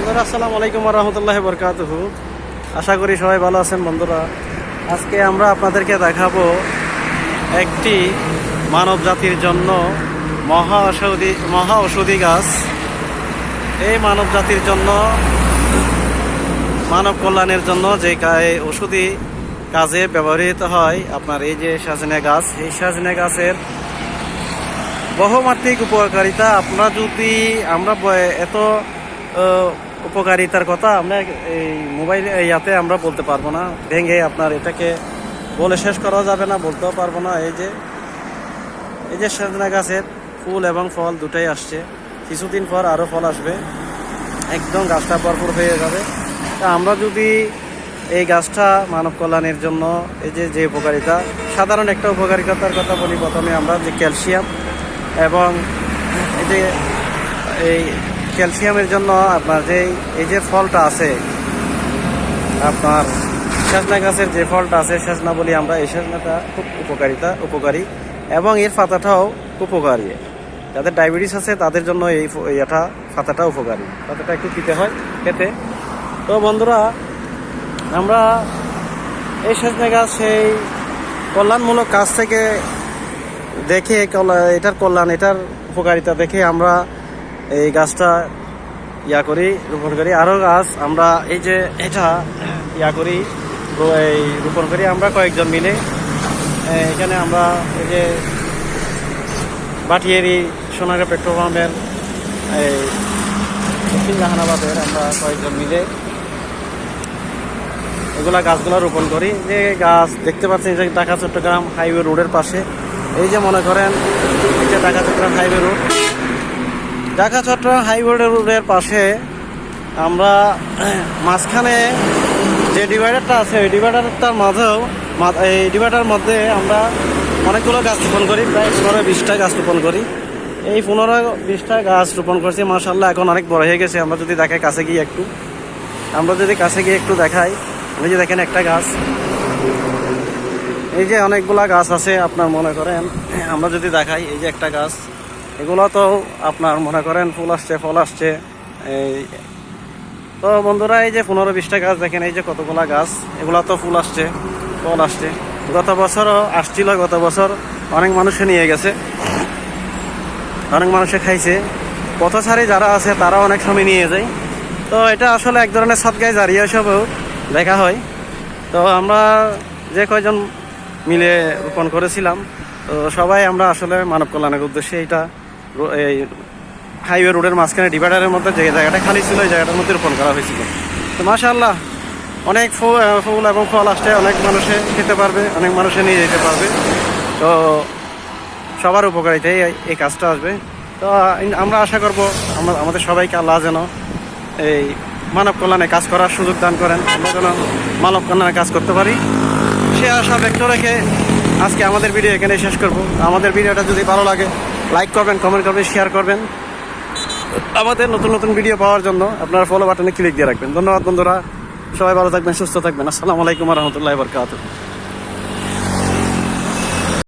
বন্ধুরা, আসসালামু আলাইকুম রহমতুল্লাহ বরকাতহু। আশা করি সবাই ভালো আছেন বন্ধুরা। আজকে আমরা আপনাদেরকে দেখাবো একটি মানব জাতির জন্য মহা ঔষধি মহা ঔষধি গাছ। এই মানব জাতির জন্য, মানব কল্যাণের জন্য যে ওষুধি কাজে ব্যবহৃত হয়, আপনার এই যে সাজনে গাছ, এই সাজনে গাছের বহুমাত্রিক উপকারিতা। আপনারা যদি, আমরা এত উপকারিতার কথা আমরা এই মোবাইল ইয়াতে আমরা বলতে পারব না। ভেঙে আপনার এটাকে বলে শেষ করা যাবে না, বলতেও পারব না। এই যে এই যে সজনা গাছের ফুল এবং ফল দুটাই আসছে। কিছুদিন পর আরও ফল আসবে। একদম গাছটা ভরপুর হয়ে যাবে। তা আমরা যদি এই গাছটা মানব কল্যাণের জন্য এই যে যে উপকারিতা, সাধারণ একটা উপকারিতার কথা বলি প্রথমে আমরা, যে ক্যালসিয়াম এবং এই যে, এই ক্যালসিয়ামের জন্য আপনার যে এই যে ফলটা আছে, আপনার সেজনা গাছের যে ফলটা আছে, সেজনা বলি আমরা, এই সেজনাটা খুব উপকারিতা, উপকারী, এবং এর পাতাটাও উপকারী। যাদের ডায়াবেটিস আছে, তাদের জন্য এই এটা পাতাটা উপকারী। পাতাটা একটু খেতে হয়, খেতে। তো বন্ধুরা, আমরা এই সেজনা গাছ সেই কল্যাণমূলক কাজ থেকে দেখে এটার কল্যাণ, এটার উপকারিতা দেখে আমরা এই গাছটা ইয়া করি, রোপণ করি। আরও গাছ আমরা এই যে এটা ইয়া করি এই রোপণ করি আমরা কয়েকজন মিলে। এখানে আমরা এই যে বাটিয়ারি, সোনাগা পেট্রোল পাম্পের এই দক্ষিণ জাহানাবাদের আমরা কয়েকজন মিলে এগুলা গাছগুলো রোপণ করি। যে গাছ দেখতে পাচ্ছেন যে ঢাকা চট্টগ্রাম হাইওয়ে রোডের পাশে। এই যে মনে করেন, এই যে Dhaka Chittagong highway road. Dhaka, Chittagong highway রোডের পাশে আমরা মাঝখানে যে ডিভাইডারটা আছে, ওই ডিভাইডারটার মাঝেও এই ডিভাইডার মধ্যে আমরা অনেকগুলো গাছ রোপণ করি, প্রায় পনেরো বিশটা গাছ রোপণ করি। এই পনেরো বিশটা গাছ রোপণ করছি মার্শাল্লাহ এখন অনেক বড় হয়ে গেছে। আমরা যদি দেখাই কাছে গিয়ে একটু, আমরা যদি কাছে গিয়ে একটু দেখাই, এই যে দেখেন একটা গাছ। এই যে অনেকগুলা গাছ আছে, আপনার মনে করেন, আমরা যদি দেখাই, এই যে একটা গাছ। এগুলো তো আপনার মনে করেন ফুল আসছে, ফল আসছে। এই তো বন্ধুরা, এই যে পনেরো বিশটা গাছ দেখেন, এই যে কতগুলা গাছ, এগুলো তো ফুল আসছে, ফল আসছে। গত বছরও আসছিল, গত বছর অনেক মানুষে নিয়ে গেছে। অনেক মানুষে খাইছে। পথচারী যারা আছে, তারা অনেক সময় নিয়ে যায়। তো এটা আসলে এক ধরনের সৎগায় জারিয়া হিসাবেও দেখা হয়। তো আমরা যে কয়জন মিলে রোপণ করেছিলাম, তো সবাই আমরা আসলে মানব কল্যাণের উদ্দেশ্যে এটা এই হাইওয়ে রোডের মাঝখানে ডিভাইডারের মধ্যে যে জায়গাটা খালি ছিল ওই জায়গাটার মধ্যে রোপণ করা হয়েছিল। তো মাশাআল্লাহ, অনেক ফুল ফুল এবং ফল আসছে, অনেক মানুষে খেতে পারবে, অনেক মানুষে নিয়ে যেতে পারবে। তো সবার উপকারিতায় এই- এই কাজটা আসবে। তো আমরা আশা করব আমরা আমাদের সবাইকে আল্লাহ যেন এই মানব কল্যাণে কাজ করার সুযোগ দান করেন, আমরা যেন মানব কল্যাণে কাজ করতে পারি। সে আশা ব্যক্ত রেখে আজকে আমাদের ভিডিও এখানে শেষ করব। আমাদের ভিডিওটা যদি ভালো লাগে লাইক করবেন কমেন্ট করবেন শেয়ার করবেন। আমাদের নতুন নতুন ভিডিও পাওয়ার জন্য আপনারা ফলো বাটনে ক্লিক দিয়ে রাখবেন। ধন্যবাদ বন্ধুরা। সবাই ভালো থাকবেন, সুস্থ থাকবেন। আসসালামু আলাইকুম রহমতুল্লাহ বরকাত